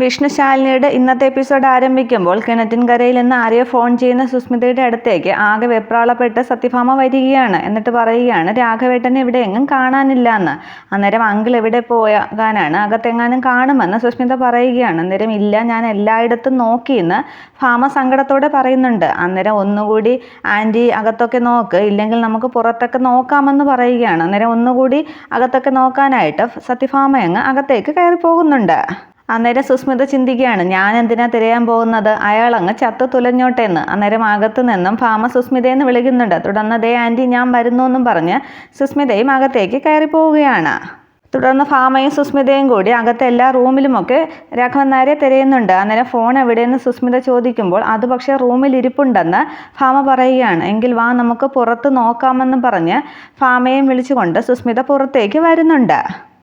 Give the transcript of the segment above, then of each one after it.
വിഷ്ണുശാലിനിയുടെ ഇന്നത്തെ എപ്പിസോഡ് ആരംഭിക്കുമ്പോൾ കിണറ്റിൻകരയിൽ നിന്ന് ആര്യ ഫോൺ ചെയ്യുന്ന സുസ്മിതയുടെ അടുത്തേക്ക് ആകെ വെപ്രാളപ്പെട്ട് സത്യഭാമ വരികയാണ്. എന്നിട്ട് പറയുകയാണ് രാഘവേട്ടനെ ഇവിടെ എങ്ങും കാണാനില്ല എന്ന്. അന്നേരം അങ്കിൾ എവിടെ പോകാനാണ്? അകത്തെങ്ങാനും കാണുമെന്ന് സുസ്മിത പറയുകയാണ്. അന്നേരം ഇല്ല ഞാൻ എല്ലായിടത്തും നോക്കിയെന്ന് ഭാമ സങ്കടത്തോടെ പറയുന്നുണ്ട്. അന്നേരം ഒന്നുകൂടി ആന്റി അകത്തൊക്കെ നോക്ക്. ഇല്ലെങ്കിൽ നമുക്ക് പുറത്തൊക്കെ നോക്കാമെന്ന് പറയുകയാണ്. അന്നേരം ഒന്നുകൂടി അകത്തൊക്കെ നോക്കാനായിട്ട് സത്യഭാമ അങ്ങ് അകത്തേക്ക് കയറി പോകുന്നുണ്ട് അന്നേരം സുസ്മിത ചിന്തിക്കുകയാണ് ഞാൻ എന്തിനാ തിരയാൻ പോകുന്നത്? അയാൾ അങ്ങ് ചത്ത് തുലഞ്ഞോട്ടെ എന്ന് അന്നേരം അകത്തു നിന്നും ഭാമ സുസ്മിതയെന്ന് വിളിക്കുന്നുണ്ട്. തുടർന്ന് ദേ ആന്റി ഞാൻ വരുന്നു എന്നും പറഞ്ഞ് സുസ്മിതയും അകത്തേക്ക് കയറി പോവുകയാണ് തുടർന്ന് ഫാമയും സുസ്മിതയും കൂടി അകത്തെ എല്ലാ റൂമിലുമൊക്കെ രാഘവൻ നായരെ തിരയുന്നുണ്ട്. അന്നേരം ഫോൺ എവിടെയെന്ന് സുസ്മിത ചോദിക്കുമ്പോൾ അത് പക്ഷേ റൂമിൽ ഇരിപ്പുണ്ടെന്ന് ഫാമ പറയുകയാണ്. എങ്കിൽ വാ നമുക്ക് പുറത്ത് നോക്കാമെന്നും പറഞ്ഞ് ഫാമയും വിളിച്ചുകൊണ്ട് സുസ്മിത പുറത്തേക്ക് വരുന്നുണ്ട്.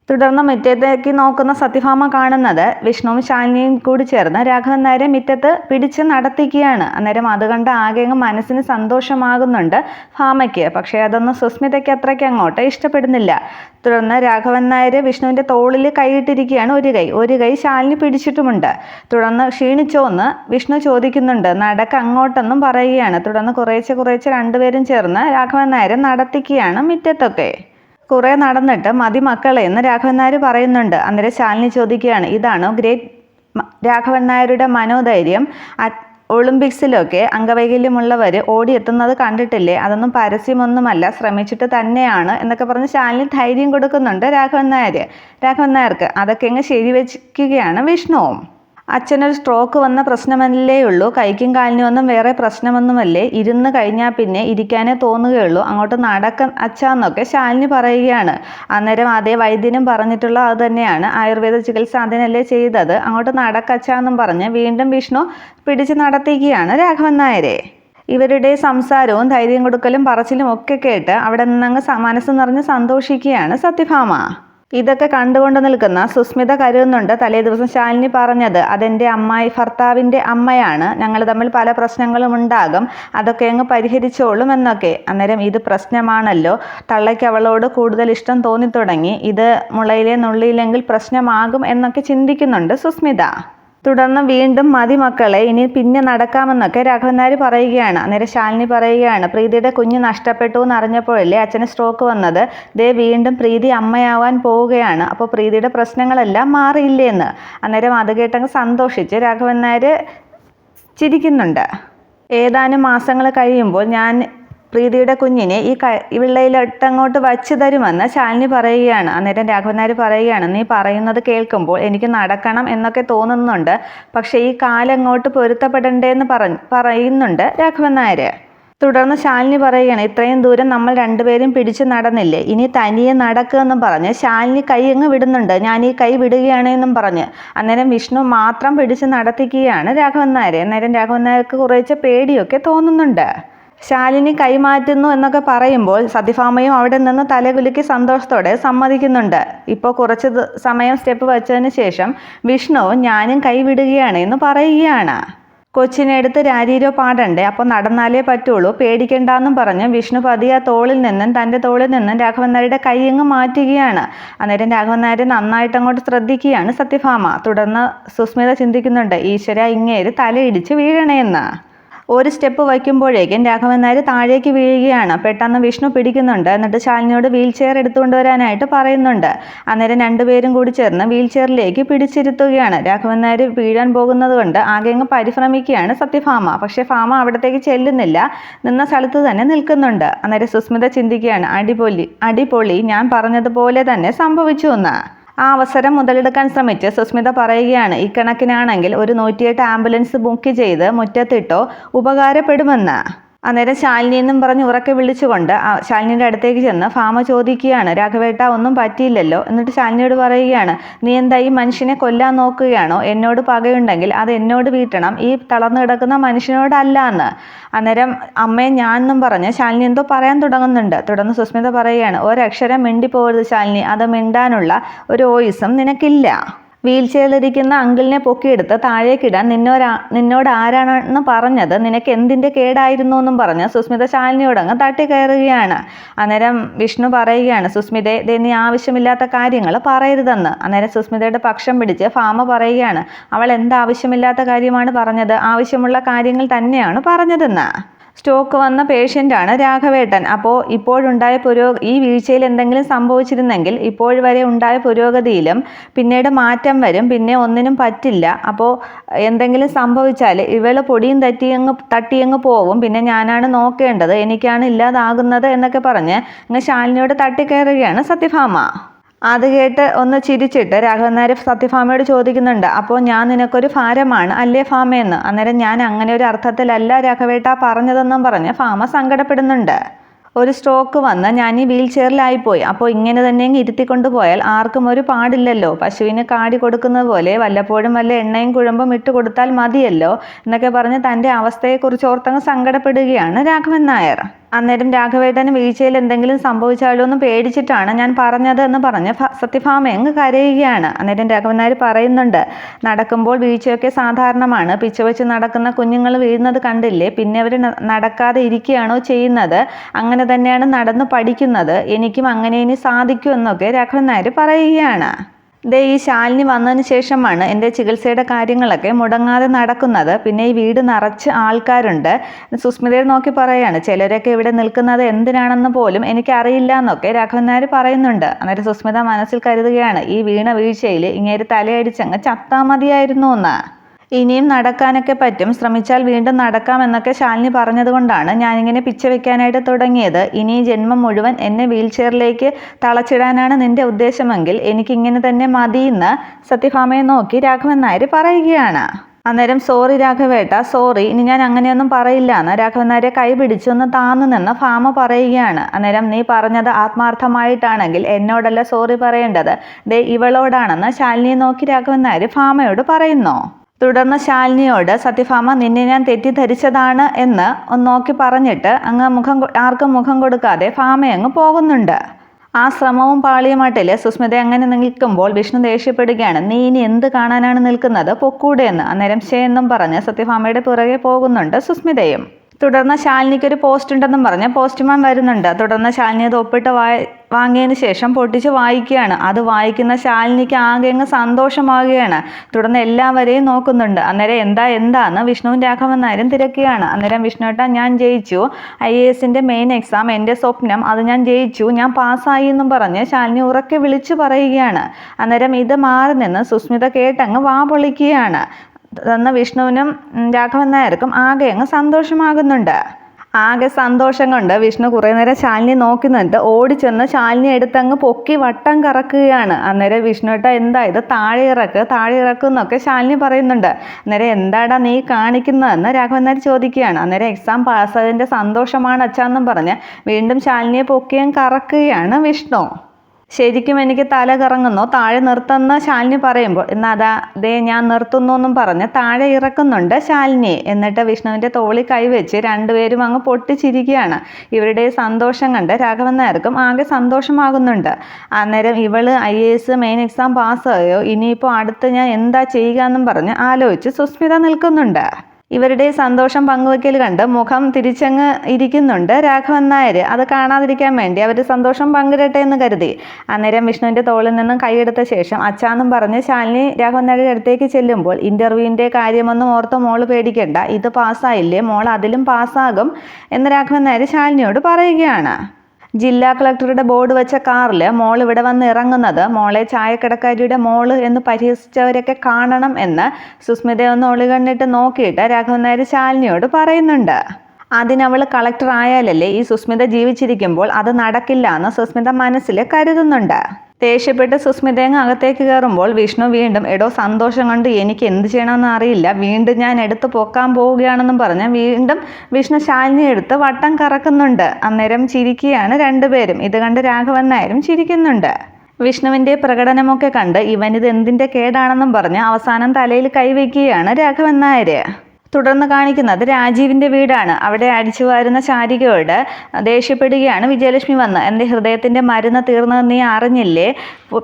തുടർന്ന് മുറ്റത്തേക്ക് നോക്കുന്ന സത്യഭാമ കാണുന്നത് വിഷ്ണുവും ശാലിനിയും കൂടി ചേർന്ന് രാഘവൻ നേരെ മുറ്റത്ത് പിടിച്ച് നടത്തിക്കുകയാണ്. അന്നേരം അത് കണ്ട് ആകെ അങ്ങ് മനസ്സിന് സന്തോഷമാകുന്നുണ്ട് ഭാമയ്ക്ക്. പക്ഷേ അതൊന്നും സുസ്മിതയ്ക്ക് അത്രയ്ക്ക് അങ്ങോട്ട് ഇഷ്ടപ്പെടുന്നില്ല. തുടർന്ന് രാഘവൻ നായർ വിഷ്ണുവിന്റെ തോളിൽ കൈയിട്ടിരിക്കുകയാണ് ഒരു കൈ. ഒരു കൈ ശാലിനി പിടിച്ചിട്ടുമുണ്ട്. തുടർന്ന് ക്ഷീണിച്ചോ എന്ന് വിഷ്ണു ചോദിക്കുന്നുണ്ട്. നടക്ക് അങ്ങോട്ടെന്നും പറയുകയാണ്. തുടർന്ന് കുറേശ്ശെ കുറേശ്ശെ രണ്ടുപേരും ചേർന്ന് രാഘവൻ നായരെ നടത്തിക്കുകയാണ് മുറ്റത്തൊക്കെ. കുറേ നടന്നിട്ട് മതി മക്കളെ എന്ന് രാഘവൻ നായർ പറയുന്നുണ്ട്. അന്നേരം ശാലിനി ചോദിക്കുകയാണ് ഇതാണോ ഗ്രേറ്റ് രാഘവൻ നായരുടെ മനോധൈര്യം? ഒളിമ്പിക്സിലൊക്കെ അംഗവൈകല്യമുള്ളവർ ഓടിയെത്തുന്നത് കണ്ടിട്ടില്ലേ? അതൊന്നും പരസ്യമൊന്നുമല്ല ശ്രമിച്ചിട്ട് തന്നെയാണ് എന്നൊക്കെ പറഞ്ഞ് ശാലിനി ധൈര്യം കൊടുക്കുന്നുണ്ട് രാഘവൻ നായർ രാഘവൻ നായർക്ക് അതൊക്കെ അങ്ങ് ശരിവെക്കുകയാണ് വിഷ്ണുവും അച്ഛനൊരു സ്ട്രോക്ക് വന്ന പ്രശ്നമല്ലേ ഉള്ളൂ. കൈക്കും കാലിനും ഒന്നും വേറെ പ്രശ്നമൊന്നുമല്ലേ. ഇരുന്ന് കഴിഞ്ഞാൽ പിന്നെ ഇരിക്കാനേ തോന്നുകയുള്ളൂ. അങ്ങോട്ട് നടക്ക അച്ഛാന്നൊക്കെ ശാലിനി പറയുകയാണ്. അന്നേരം അതേ വൈദ്യനും പറഞ്ഞിട്ടുള്ള അത് തന്നെയാണ്. ആയുർവേദ ചികിത്സ അതിനല്ലേ ചെയ്തത്. അങ്ങോട്ട് നടക്കച്ചാന്നും പറഞ്ഞ് വീണ്ടും വിഷ്ണു പിടിച്ച് നടത്തിക്കുകയാണ് രാഘവൻ നായരെ. ഇവരുടെ സംസാരവും ധൈര്യം കൊടുക്കലും പറച്ചിലും ഒക്കെ കേട്ട് അവിടെ നിന്നങ്ങ് മനസ്സ് നിറഞ്ഞ് സന്തോഷിക്കുകയാണ് സത്യഭാമ. ഇതൊക്കെ കണ്ടുകൊണ്ട് നിൽക്കുന്ന സുസ്മിത കരുതുന്നുണ്ട്. തലേ ദിവസം ശാലിനി പറഞ്ഞത് അതെന്റെ അമ്മായി ഭർത്താവിന്റെ അമ്മയാണ്. ഞങ്ങൾ തമ്മിൽ പല പ്രശ്നങ്ങളും ഉണ്ടാകും. അതൊക്കെ അങ്ങ് പരിഹരിച്ചോളും എന്നൊക്കെ. അന്നേരം ഇത് പ്രശ്നമാണല്ലോ. തള്ളയ്ക്ക് അവളോട് കൂടുതൽ ഇഷ്ടം തോന്നിത്തുടങ്ങി. ഇത് മുളയിലെ നുള്ളിയില്ലെങ്കിൽ പ്രശ്നമാകും എന്നൊക്കെ ചിന്തിക്കുന്നുണ്ട് സുസ്മിത. തുടർന്ന് വീണ്ടും മതി മക്കളെ ഇനി പിന്നെ നടക്കാമെന്നൊക്കെ രാഘവൻ നായർ പറയുകയാണ്. അന്നേരം ശാലിനി പറയുകയാണ് പ്രീതിയുടെ കുഞ്ഞ് നഷ്ടപ്പെട്ടു എന്ന് അറിഞ്ഞപ്പോഴല്ലേ അച്ഛന് സ്ട്രോക്ക് വന്നത്? ദേ വീണ്ടും പ്രീതി അമ്മയാവാൻ പോവുകയാണ്. അപ്പോൾ പ്രീതിയുടെ പ്രശ്നങ്ങളെല്ലാം മാറിയില്ലേ എന്ന്. അന്നേരം അത് കേട്ടങ്ങ് സന്തോഷിച്ച് രാഘവൻ നായർ ചിരിക്കുന്നുണ്ട്. ഏതാനും മാസങ്ങൾ കഴിയുമ്പോൾ ഞാൻ പ്രീതിയുടെ കുഞ്ഞിനെ ഈ ക വിള്ളയിലിട്ടങ്ങോട്ട് വച്ചു തരുമെന്ന് ശാലിനി പറയുകയാണ്. അന്നേരം രാഘവൻ നായർ പറയുകയാണ് നീ പറയുന്നത് കേൾക്കുമ്പോൾ എനിക്ക് നടക്കണം എന്നൊക്കെ തോന്നുന്നുണ്ട്. പക്ഷേ ഈ കാലങ്ങോട്ട് പൊരുത്തപ്പെടണ്ടേന്ന് പറഞ്ഞ് പറയുന്നുണ്ട് രാഘവൻ നായർ തുടർന്ന് ശാലിനി പറയുകയാണ് ഇത്രയും ദൂരം നമ്മൾ രണ്ടുപേരും പിടിച്ചു നടന്നില്ലേ? ഇനി തനിയെ നടക്കുമെന്നും പറഞ്ഞ് ശാലിനി കൈ അങ്ങ് വിടുന്നുണ്ട്. ഞാൻ ഈ കൈ വിടുകയാണ് എന്നും പറഞ്ഞ്. അന്നേരം വിഷ്ണു മാത്രം പിടിച്ച് നടത്തിക്കുകയാണ് രാഘവൻ നായർ അന്നേരം രാഘവൻ നായർക്ക് കുറേശ്ശെ പേടിയൊക്കെ തോന്നുന്നുണ്ട്. ശാലിനി കൈമാറ്റുന്നു എന്നൊക്കെ പറയുമ്പോൾ സത്യഭാമയും അവിടെ നിന്ന് തലകുലുക്കി സന്തോഷത്തോടെ സമ്മതിക്കുന്നുണ്ട്. ഇപ്പോൾ കുറച്ച് സമയം സ്റ്റെപ്പ് വെച്ചതിന് ശേഷം വിഷ്ണുവും ഞാനും കൈവിടുകയാണ് എന്ന് പറയുകയാണ്. കൊച്ചിനെ എടുത്ത് രാരീരോ പാടണ്ടേ അപ്പോൾ നടന്നാലേ പറ്റുള്ളൂ പേടിക്കണ്ടെന്നും പറഞ്ഞ് വിഷ്ണു പതിയെ തോളിൽ നിന്നും തന്റെ തോളിൽ നിന്നും രാഘവൻ നായരുടെ കൈ അങ്ങ് മാറ്റുകയാണ്. അന്നേരം രാഘവൻ നായർ നന്നായിട്ട് അങ്ങോട്ട് ശ്രദ്ധിക്കുകയാണ് സത്യഭാമ തുടർന്ന് സുസ്മിത ചിന്തിക്കുന്നുണ്ട് ഈശ്വര ഇങ്ങേര് തലയിടിച്ച് വീഴണേന്ന്. ഒരു സ്റ്റെപ്പ് വയ്ക്കുമ്പോഴേക്കും രാഘവൻ നായർ താഴേക്ക് വീഴുകയാണ്. പെട്ടെന്ന് വിഷ്ണു പിടിക്കുന്നുണ്ട്. എന്നിട്ട് ശാലിനിയോട് വീൽ ചെയർ എടുത്തുകൊണ്ട് വരാനായിട്ട് പറയുന്നുണ്ട്. അന്നേരം രണ്ടുപേരും കൂടി ചേർന്ന് വീൽ ചെയറിലേക്ക് പിടിച്ചിരുത്തുകയാണ്. രാഘവൻ നായർ വീഴാൻ പോകുന്നത് കൊണ്ട് ആകെ അങ്ങ് പരിഭ്രമിക്കുകയാണ് സത്യഭാമ. പക്ഷേ ഫാമ അവിടത്തേക്ക് ചെല്ലുന്നില്ല. നിന്ന സ്ഥലത്ത് തന്നെ നിൽക്കുന്നുണ്ട്. അന്നേരം സുസ്മിത ചിന്തിക്കുകയാണ് അടിപൊളി അടിപൊളി. ഞാൻ പറഞ്ഞതുപോലെ തന്നെ സംഭവിച്ചു എന്ന്. ആ അവസരം മുതലെടുക്കാൻ ശ്രമിച്ച് സുസ്മിത പറയുകയാണ് ഇക്കണക്കിനാണെങ്കിൽ ഒരു നൂറ്റിയെട്ട് ആംബുലൻസ് ബുക്ക് ചെയ്ത് മുറ്റത്തിട്ടോ ഉപകാരപ്പെടുമെന്ന്? അന്നേരം ശാലിനി എന്നും പറഞ്ഞ് ഉറക്കെ വിളിച്ചുകൊണ്ട് ശാലിനിയുടെ അടുത്തേക്ക് ചെന്ന് ഫാമ ചോദിക്കുകയാണ് രാഘവേട്ട ഒന്നും പറ്റിയില്ലല്ലോ? എന്നിട്ട് ശാലിനിയോട് പറയുകയാണ് നീ എന്താ ഈ മനുഷ്യനെ കൊല്ലാൻ നോക്കുകയാണോ? എന്നോട് പകയുണ്ടെങ്കിൽ അത് എന്നോട് വീട്ടണം. ഈ തളർന്നു കിടക്കുന്ന മനുഷ്യനോടല്ല എന്ന്. അന്നേരം അമ്മയെ ഞാൻ എന്നും പറഞ്ഞ് ശാലിനി എന്തോ പറയാൻ തുടങ്ങുന്നുണ്ട്. തുടർന്ന് സുസ്മിത പറയുകയാണ് ഒരക്ഷരം മിണ്ടിപ്പോകരുത് ശാലിനി. അത് മിണ്ടാനുള്ള ഒരു വോയിസും നിനക്കില്ല. വീൽ ചെയറിലിരിക്കുന്ന അങ്കിളിനെ പൊക്കിയെടുത്ത് താഴേക്കിടാൻ നിന്നോരാ നിന്നോട് ആരാണെന്ന് പറഞ്ഞത് നിനക്ക് എന്തിന്റെ കേടായിരുന്നു എന്നും പറഞ്ഞ്. സുസ്മിത ശാലിനിയോടങ്ങ് തട്ടിക്കയറുകയാണ് അന്നേരം വിഷ്ണു പറയുകയാണ് സുസ്മിതയെ ദേ നീ ആവശ്യമില്ലാത്ത കാര്യങ്ങൾ പറയരുതെന്ന്. അന്നേരം സുസ്മിതയുടെ പക്ഷം പിടിച്ച് ഫാമ പറയുകയാണ് അവൾ എന്താവശ്യമില്ലാത്ത കാര്യമാണ് പറഞ്ഞത്? ആവശ്യമുള്ള കാര്യങ്ങൾ തന്നെയാണ് പറഞ്ഞതെന്ന്. സ്റ്റോക്ക് വന്ന പേഷ്യന്റാണ് രാഘവേട്ടൻ. അപ്പോൾ ഇപ്പോഴുണ്ടായ പുരോ ഈ വീഴ്ചയിൽ എന്തെങ്കിലും സംഭവിച്ചിരുന്നെങ്കിൽ ഇപ്പോൾ വരെ ഉണ്ടായ പുരോഗതിയിലും പിന്നീട് മാറ്റം വരും പിന്നെ ഒന്നിനും പറ്റില്ല. അപ്പോൾ എന്തെങ്കിലും സംഭവിച്ചാൽ ഇവൾ പൊടിയും തട്ടിയങ്ങ് തട്ടിയങ്ങ് പോവും. പിന്നെ ഞാനാണ് നോക്കേണ്ടത് എനിക്കാണ് ഇല്ലാതാകുന്നത് എന്നൊക്കെ പറഞ്ഞ് അങ്ങ് ശാലിനിയോട് തട്ടിക്കയറുകയാണ് സത്യഭാമ. അത് കേട്ട് ഒന്ന് ചിരിച്ചിട്ട് രാഘവൻ നായർ സത്യഭാമയോട് ചോദിക്കുന്നുണ്ട് അപ്പോൾ ഞാൻ നിനക്കൊരു ഭാരമാണ് അല്ലേ ഫാമയെന്ന് അന്നേരം ഞാൻ അങ്ങനെ ഒരു അർത്ഥത്തിലല്ല രാഘവേട്ട പറഞ്ഞതെന്നും പറഞ്ഞ് ഫാമ സങ്കടപ്പെടുന്നുണ്ട്. ഒരു സ്ട്രോക്ക് വന്ന് ഞാൻ ഈ വീൽ ചെയറിലായിപ്പോയി അപ്പോൾ ഇങ്ങനെ തന്നെ ഇരുത്തിക്കൊണ്ട് പോയാൽ ആർക്കും ഒരു പാടില്ലല്ലോ. പശുവിന് കാടി കൊടുക്കുന്നത് പോലെ വല്ലപ്പോഴും വല്ല എണ്ണയും കുഴമ്പും ഇട്ട് കൊടുത്താൽ മതിയല്ലോ എന്നൊക്കെ പറഞ്ഞ് തന്റെ അവസ്ഥയെക്കുറിച്ച് ഓർത്തങ്ങ് സങ്കടപ്പെടുകയാണ് രാഘവൻ നായർ. അന്നേരം രാഘവേട്ടന് വീഴ്ചയിൽ എന്തെങ്കിലും സംഭവിച്ചാലോ എന്ന് പേടിച്ചിട്ടാണ് ഞാൻ പറഞ്ഞത് എന്ന് പറഞ്ഞ് സത്യഭാമ അങ്ങ് കരയുകയാണ്. അന്നേരം രാഘവൻ നായർ പറയുന്നുണ്ട് നടക്കുമ്പോൾ വീഴ്ചയൊക്കെ സാധാരണമാണ്. പിച്ച വെച്ച് നടക്കുന്ന കുഞ്ഞുങ്ങൾ വീഴുന്നത് കണ്ടില്ലേ? പിന്നെ അവർ നടക്കാതെ ഇരിക്കുകയാണോ ചെയ്യുന്നത്? അങ്ങനെ തന്നെയാണ് നടന്ന് പഠിക്കുന്നത്. എനിക്കും അങ്ങനെ ഇനി സാധിക്കൂ എന്നൊക്കെ രാഘവൻ നായർ പറയുകയാണ്. ദേ ഈ ശാലിനി വന്നതിന് ശേഷമാണ് എന്റെ ചികിത്സയുടെ കാര്യങ്ങളൊക്കെ മുടങ്ങാതെ നടക്കുന്നത്. പിന്നെ ഈ വീട് നിറച്ച് ആൾക്കാരുണ്ട്. സുസ്മിതയെ നോക്കി പറയാണ് ചിലരൊക്കെ ഇവിടെ നിൽക്കുന്നത് എന്തിനാണെന്ന് പോലും എനിക്കറിയില്ല എന്നൊക്കെ രാഘവൻ നായർ പറയുന്നുണ്ട്. അന്നേരം സുസ്മിത മനസ്സിൽ കരുതുകയാണ് ഈ വീണ വീഴ്ചയിൽ ഇങ്ങേര് തലയടിച്ചങ്ങ് ചത്താ മതിയായിരുന്നു എന്ന്. ഇനിയും നടക്കാനൊക്കെ പറ്റും. ശ്രമിച്ചാൽ വീണ്ടും നടക്കാമെന്നൊക്കെ ശാലിനി പറഞ്ഞതുകൊണ്ടാണ് ഞാനിങ്ങനെ പിച്ച വെക്കാനായിട്ട് തുടങ്ങിയത്. ഇനി ജന്മം മുഴുവൻ എന്നെ വീൽ ചെയറിലേക്ക് തളച്ചിടാനാണ് നിന്റെ ഉദ്ദേശമെങ്കിൽ എനിക്കിങ്ങനെ തന്നെ മതിയെന്ന് സത്യഭാമയെ നോക്കി രാഘവൻ നായർ പറയുകയാണ്. അന്നേരം സോറി രാഘവേട്ട സോറി. ഇനി ഞാൻ അങ്ങനെയൊന്നും പറയില്ല എന്ന് രാഘവൻ നായരെ കൈ പിടിച്ചൊന്ന് താന്നു നിന്ന് ഫാമ പറയുകയാണ്. അന്നേരം നീ പറഞ്ഞത് ആത്മാർത്ഥമായിട്ടാണെങ്കിൽ എന്നോടല്ല സോറി പറയേണ്ടത്. ദേ ഇവളോടാണെന്ന് ശാലിനിയെ നോക്കി രാഘവൻ നായർ ഫാമയോട് പറയുന്നു. തുടർന്ന് ശാലിനിയോട് സത്യഭാമ നിന്നെ ഞാൻ തെറ്റിദ്ധരിച്ചതാണ് എന്ന് ഒന്ന് നോക്കി പറഞ്ഞിട്ട് അങ്ങ് മുഖം ആർക്കും മുഖം കൊടുക്കാതെ ഭാമയങ്ങ് പോകുന്നുണ്ട്. ആ ശ്രമവും പാളിയുമാട്ടിൽ സുസ്മിത അങ്ങനെ നിൽക്കുമ്പോൾ വിഷ്ണു ദേഷ്യപ്പെടുകയാണ്. നീ ഇനി എന്ത് കാണാനാണ് നിൽക്കുന്നത്? പൊക്കൂടെ എന്ന്. അന്നേരം ശേ എന്നും പറഞ്ഞ് സത്യഭാമയുടെ പുറകെ പോകുന്നുണ്ട് സുസ്മിതയും. തുടർന്ന് ശാലിനിക്ക് ഒരു പോസ്റ്റ് ഉണ്ടെന്നും പറഞ്ഞ് പോസ്റ്റ്മാൻ വരുന്നുണ്ട്. തുടർന്ന് ശാലിനി അത് ഒപ്പിട്ട് വായ വാങ്ങിയതിന് ശേഷം പൊട്ടിച്ച് വായിക്കുകയാണ്. അത് വായിക്കുന്ന ശാലിനിക്ക് ആകെ അങ്ങ് സന്തോഷമാകുകയാണ്. തുടർന്ന് എല്ലാവരെയും നോക്കുന്നുണ്ട്. അന്നേരം എന്താ എന്താന്ന് വിഷ്ണുവും രാഘവൻ നായരും തിരക്കുകയാണ്. അന്നേരം വിഷ്ണുവേട്ട ഞാൻ ജയിച്ചു. ഐ എ എസിന്റെ മെയിൻ എക്സാം എന്റെ സ്വപ്നം അത് ഞാൻ ജയിച്ചു. ഞാൻ പാസ്സായി എന്നും പറഞ്ഞ് ശാലിനി ഉറക്കെ വിളിച്ചു പറയുകയാണ്. അന്നേരം ഇത് മാറി നിന്ന് സുസ്മിത കേട്ടങ്ങ് വാ പൊളിക്കുകയാണ്. തന്ന വിഷ്ണുവിനും രാഘവൻ നായർക്കും ആകെ അങ്ങ് സന്തോഷമാകുന്നുണ്ട്. ആകെ സന്തോഷം കൊണ്ട് വിഷ്ണു കുറേ നേരം ശാലിനി നോക്കി നിന്നിട്ട് ഓടിച്ചെന്ന് ശാലിനി എടുത്തങ്ങ് പൊക്കി വട്ടം കറക്കുകയാണ്. അന്നേരം വിഷ്ണുട്ട എന്താ ഇത്? താഴെ ഇറക്ക് താഴെ ഇറക്കുന്നൊക്കെ ശാലിനി പറയുന്നുണ്ട്. അന്നേരം എന്താടാ നീ കാണിക്കുന്നതെന്ന് രാഘവൻ നായർ ചോദിക്കുകയാണ്. അന്നേരം എക്സാം പാസ്സായതിന്റെ സന്തോഷമാണ് അച്ഛാന്നും പറഞ്ഞ് വീണ്ടും ശാലിനിയെ പൊക്കിയും കറക്കുകയാണ് വിഷ്ണു. ശരിക്കും എനിക്ക് തല കറങ്ങുന്നു. താഴെ നിർത്തുന്ന ശാലിനി പറയുമ്പോൾ എന്നാൽ അതാ ദേ ഞാൻ നിർത്തുന്നു എന്നും പറഞ്ഞ് താഴെ ഇറക്കുന്നുണ്ട് ശാലിനിയെ എന്നിട്ട് വിഷ്ണുവിന്റെ തോളി കൈവച്ച് രണ്ടുപേരും അങ്ങ് പൊട്ടിച്ചിരിക്കുകയാണ്. ഇവരുടെ സന്തോഷം കണ്ട് രാഘവൻ നായർക്കും ആകെ സന്തോഷമാകുന്നുണ്ട്. അന്നേരം ഇവൾ I A S main exam പാസ്സായോ ഇനിയിപ്പോൾ അടുത്ത് ഞാൻ എന്താ ചെയ്യുക എന്നും പറഞ്ഞ് ആലോചിച്ച് സുസ്മിത നിൽക്കുന്നുണ്ട്. ഇവരുടെ സന്തോഷം പങ്കുവയ്ക്കൽ കണ്ട് മുഖം തിരിച്ചങ്ങ് ഇരിക്കുന്നുണ്ട് രാഘവൻ നായർ. അത് കാണാതിരിക്കാൻ വേണ്ടി അവർ സന്തോഷം പങ്കിടട്ടെ എന്ന് കരുതി. അന്നേരം വിഷ്ണുവിന്റെ തോളിൽ നിന്നും കൈയെടുത്ത ശേഷം അച്ചാന്നും പറഞ്ഞ് ശാലിനി രാഘവൻ നായരുടെ അടുത്തേക്ക് ചെല്ലുമ്പോൾ ഇന്റർവ്യൂവിന്റെ കാര്യമൊന്നും ഓർത്ത് മോൾ പേടിക്കണ്ട. ഇത് പാസ്സായില്ലേ? മോൾ അതിലും പാസ്സാകും എന്ന് രാഘവൻ നായർ ശാലിനിയോട് പറയുകയാണ്. ജില്ലാ കളക്ടറുടെ ബോർഡ് വെച്ച കാറിൽ മോൾ ഇവിടെ വന്ന് ഇറങ്ങുന്നത്. മോളെ ചായക്കടക്കാരിയുടെ മോൾ എന്ന് പരിഹസിച്ചവരൊക്കെ കാണണം എന്ന് സുസ്മിതയെ ഒന്ന് ഒളികണ്ണിട്ട് നോക്കിയിട്ട് രാഘവൻ നായർ ശാലിനിയോട് പറയുന്നുണ്ട്. അതിനവൾ കളക്ടർ ആയാലല്ലേ ഈ സുസ്മിത ജീവിച്ചിരിക്കുമ്പോൾ അത് നടക്കില്ല എന്ന് സുസ്മിത മനസ്സിൽ കരുതുന്നുണ്ട്. ദേഷ്യപ്പെട്ട് സുസ്മിതയങ്ങ് അകത്തേക്ക് കയറുമ്പോൾ വിഷ്ണു വീണ്ടും എടോ സന്തോഷം കൊണ്ട് എനിക്ക് എന്ത് ചെയ്യണമെന്ന് അറിയില്ല. വീണ്ടും ഞാൻ എടുത്ത് പൊക്കാൻ പോവുകയാണെന്നും പറഞ്ഞ് വീണ്ടും വിഷ്ണു ശാലിനി എടുത്ത് വട്ടം കറക്കുന്നുണ്ട്. അന്നേരം ചിരിക്കുകയാണ് രണ്ടുപേരും. ഇത് കണ്ട് രാഘവൻ നായരും ചിരിക്കുന്നുണ്ട്. വിഷ്ണുവിന്റെ പ്രകടനമൊക്കെ കണ്ട് ഇവനിത് എന്തിന്റെ കേടാണെന്നും പറഞ്ഞ് അവസാനം തലയിൽ കൈവയ്ക്കുകയാണ് രാഘവൻ നായർ തുടർന്ന് കാണിക്കുന്നത് രാജീവിന്റെ വീടാണ്. അവിടെ അടിച്ചു വാരുന്ന ചാരികയോട് ദേഷ്യപ്പെടുകയാണ് വിജയലക്ഷ്മി വന്ന്. എന്റെ ഹൃദയത്തിന്റെ മരുന്ന് തീർന്നത് നീ അറിഞ്ഞില്ലേ?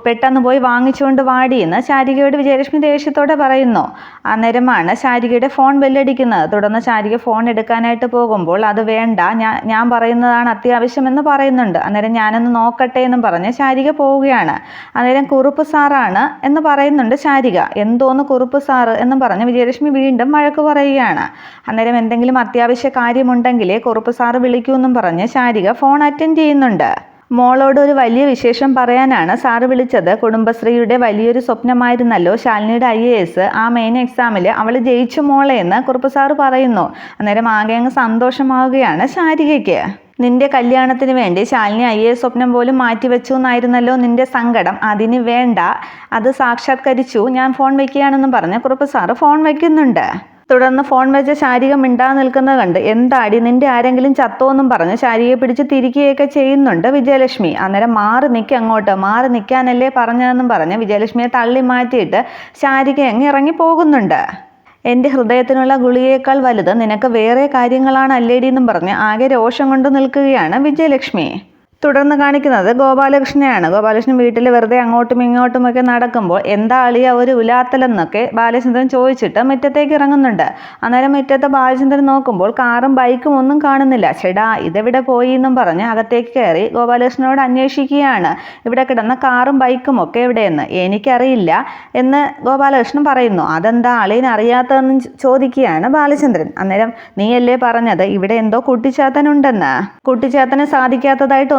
പെട്ടെന്ന് പോയി വാങ്ങിച്ചുകൊണ്ട് വാടിയെന്ന് ചാരികയോട് വിജയലക്ഷ്മി ദേഷ്യത്തോടെ പറയുന്നു. അന്നേരമാണ് ചാരികയുടെ ഫോൺ ബെല്ലടിക്കുന്നത്. തുടർന്ന് ചാരിക ഫോൺ എടുക്കാനായിട്ട് പോകുമ്പോൾ അത് വേണ്ട ഞാൻ ഞാൻ പറയുന്നതാണ് അത്യാവശ്യമെന്ന് പറയുന്നുണ്ട്. അന്നേരം ഞാനൊന്ന് നോക്കട്ടെ എന്നും പറഞ്ഞ് ചാരിക പോവുകയാണ്. അന്നേരം കുറുപ്പ് സാറാണ് എന്ന് പറയുന്നുണ്ട് ചാരിക. എന്തോന്ന് കുറുപ്പ് സാറ് എന്നും പറഞ്ഞ് വിജയലക്ഷ്മി വീണ്ടും വഴക്ക് പറയുകയാണ് അന്നേരം എന്തെങ്കിലും അത്യാവശ്യ കാര്യമുണ്ടെങ്കിൽ കുറുപ്പ് സാറ് വിളിക്കൂ എന്നും പറഞ്ഞ് ശാരിക ഫോൺ അറ്റൻഡ് ചെയ്യുന്നുണ്ട്. മോളോട് ഒരു വലിയ വിശേഷം പറയാനാണ് സാറ് വിളിച്ചത്. കുടുംബശ്രീയുടെ വലിയൊരു സ്വപ്നമായിരുന്നല്ലോ ശാലിനിയുടെ ഐ എ എസ് ആ മെയിൻ എക്സാമിൽ അവൾ ജയിച്ചു മോളെ എന്ന് കുറുപ്പ് സാറ് പറയുന്നു. അന്നേരം ആകെ അങ്ങ് സന്തോഷമാവുകയാണ് ശാരികയ്ക്ക്. നിന്റെ കല്യാണത്തിന് വേണ്ടി ശാലിനി ഐ എ സ്വപ്നം പോലും മാറ്റിവെച്ചു എന്നായിരുന്നല്ലോ നിന്റെ സങ്കടം. അതിന് വേണ്ട. അത് സാക്ഷാത്കരിച്ചു. ഞാൻ ഫോൺ വയ്ക്കുകയാണെന്നും പറഞ്ഞ് കുറുപ്പ് സാറ് ഫോൺ വയ്ക്കുന്നുണ്ട് തുടർന്ന് ഫോൺ വെച്ച് ശാരിക മിണ്ടാ നിൽക്കുന്നത് കണ്ട് എന്താടി നിന്റെ ആരെങ്കിലും ചത്തോ ചത്തോന്നും പറഞ്ഞ് ശാരികയെ പിടിച്ച് തിരിക്കുകയൊക്കെ ചെയ്യുന്നുണ്ട് വിജയലക്ഷ്മി. അന്നേരം മാറി നിൽക്കുക അങ്ങോട്ട് മാറി നിൽക്കാനല്ലേ പറഞ്ഞതെന്നും പറഞ്ഞ് വിജയലക്ഷ്മിയെ തള്ളി മാറ്റിയിട്ട് ശാരിക അങ്ങ് ഇറങ്ങി പോകുന്നുണ്ട്. എന്റെ ഹൃദയത്തിനുള്ള ഗുളിയേക്കാൾ വലുത് നിനക്ക് വേറെ കാര്യങ്ങളാണ് അല്ലേടി എന്നും പറഞ്ഞ് ആകെ രോഷം കൊണ്ട് നിൽക്കുകയാണ് വിജയലക്ഷ്മി. തുടർന്ന് കാണിക്കുന്നത് ഗോപാലകൃഷ്ണനെയാണ്. ഗോപാലകൃഷ്ണൻ വീട്ടിൽ വെറുതെ അങ്ങോട്ടും ഇങ്ങോട്ടും ഒക്കെ നടക്കുമ്പോൾ എന്താ അളിയ ഒരു ഉലാത്തലെന്നൊക്കെ ബാലചന്ദ്രൻ ചോദിച്ചിട്ട് മുറ്റത്തേക്ക് ഇറങ്ങുന്നുണ്ട്. അന്നേരം മുറ്റത്ത് ബാലചന്ദ്രൻ നോക്കുമ്പോൾ കാറും ബൈക്കും ഒന്നും കാണുന്നില്ല. ചേടാ ഇതെവിടെ പോയി എന്നും പറഞ്ഞ് അകത്തേക്ക് കയറി ഗോപാലകൃഷ്ണനോട് അന്വേഷിക്കുകയാണ്. ഇവിടെ കിടന്ന കാറും ബൈക്കും ഒക്കെ എവിടെയെന്ന് എനിക്കറിയില്ല എന്ന് ഗോപാലകൃഷ്ണൻ പറയുന്നു. അതെന്താ അളിയൻ അറിയാത്തതെന്ന് ചോദിക്കുകയാണ് ബാലചന്ദ്രൻ. അന്നേരം നീയല്ലേ പറഞ്ഞത്? ഇവിടെ എന്തോ കുട്ടിച്ചാത്തനുണ്ടെന്ന് കുട്ടിച്ചാത്തന്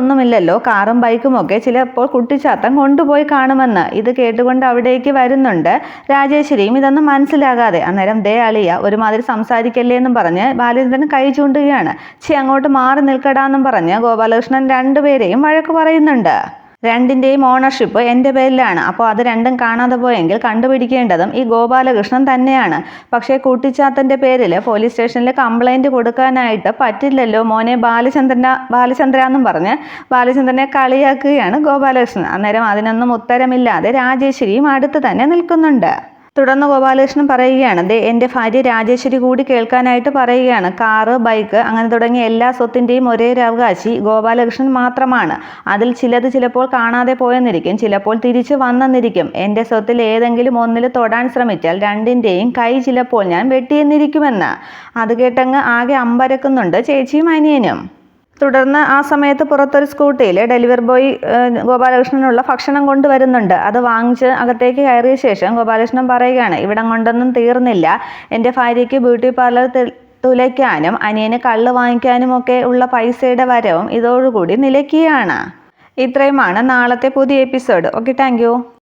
സാധിക്കാത്തതായിട്ടൊന്നുമില്ലല്ലോ കാറും ബൈക്കും ഒക്കെ ചിലപ്പോൾ കുട്ടിച്ചാത്തൻ കൊണ്ടുപോയി കാണുമെന്ന് ഇത് കേട്ടുകൊണ്ട് അവിടേക്ക് വരുന്നുണ്ട് രാജേശ്വരിയും. ഇതൊന്നും മനസ്സിലാകാതെ അന്നേരം ദേ അളിയ ഒരുമാതിരി സംസാരിക്കല്ലേ എന്നും പറഞ്ഞ് ബാലചന്ദ്രൻ കൈ ചൂണ്ടുകയാണ്. ചി അങ്ങോട്ട് മാറി നിൽക്കടാന്നും പറഞ്ഞ് ഗോപാലകൃഷ്ണൻ രണ്ടുപേരെയും വഴക്ക് പറയുന്നുണ്ട്. രണ്ടിന്റെയും ഓണർഷിപ്പ് എന്റെ പേരിലാണ്. അപ്പോൾ അത് രണ്ടും കാണാതെ പോയെങ്കിൽ കണ്ടുപിടിക്കേണ്ടതും ഈ ഗോപാലകൃഷ്ണൻ തന്നെയാണ്. പക്ഷേ കൂട്ടിച്ചാത്തന്റെ പേരിൽ പോലീസ് സ്റ്റേഷനിൽ കംപ്ലൈന്റ് കൊടുക്കാനായിട്ട് പറ്റില്ലല്ലോ. മോനെ ബാലചന്ദ്രന ബാലചന്ദ്ര എന്നും പറഞ്ഞ് ബാലചന്ദ്രനെ കളിയാക്കുകയാണ് ഗോപാലകൃഷ്ണൻ. അന്നേരം അതിനൊന്നും ഉത്തരമില്ലാതെ രാജേശ്വരിയും അടുത്ത് തന്നെ നിൽക്കുന്നുണ്ട്. തുടർന്ന് ഗോപാലകൃഷ്ണൻ പറയുകയാണ് ദേ എന്റെ ഭാര്യ രാജേശ്വരി കൂടി കേൾക്കാനായിട്ട് പറയുകയാണ്. കാറ് ബൈക്ക് അങ്ങനെ തുടങ്ങിയ എല്ലാ സ്വത്തിന്റെയും ഒരേ അവകാശി ഗോപാലകൃഷ്ണൻ മാത്രമാണ്. അതിൽ ചിലത് ചിലപ്പോൾ കാണാതെ പോയെന്നിരിക്കും ചിലപ്പോൾ തിരിച്ചു വന്നെന്നിരിക്കും. എന്റെ സ്വത്തിൽ ഏതെങ്കിലും ഒന്നിൽ തൊടാൻ ശ്രമിച്ചാൽ രണ്ടിന്റെയും കൈ ചിലപ്പോൾ ഞാൻ വെട്ടിയെന്നിരിക്കുമെന്ന്. അത് കേട്ടങ്ങ് ആകെ അമ്പരക്കുന്നുണ്ട് ചേച്ചിയും അനിയനും. തുടർന്ന് ആ സമയത്ത് പുറത്തൊരു സ്കൂട്ടിയിൽ ഡെലിവറി ബോയ് ഗോപാലകൃഷ്ണനുള്ള ഭക്ഷണം കൊണ്ടുവരുന്നുണ്ട്. അത് വാങ്ങിച്ച് അകത്തേക്ക് കയറിയ ശേഷം ഗോപാലകൃഷ്ണൻ പറയുകയാണ് ഇവിടം കൊണ്ടൊന്നും തീർന്നില്ല. എന്റെ ഭാര്യയ്ക്ക് ബ്യൂട്ടി പാർലർ തുലയ്ക്കാനും അനിയന് കള്ള് വാങ്ങിക്കാനും ഒക്കെ ഉള്ള പൈസയുടെ വരവും ഇതോടുകൂടി നിലയ്ക്കുകയാണ്. ഇത്രയുമാണ് നാളത്തെ പുതിയ എപ്പിസോഡ്. Okay thank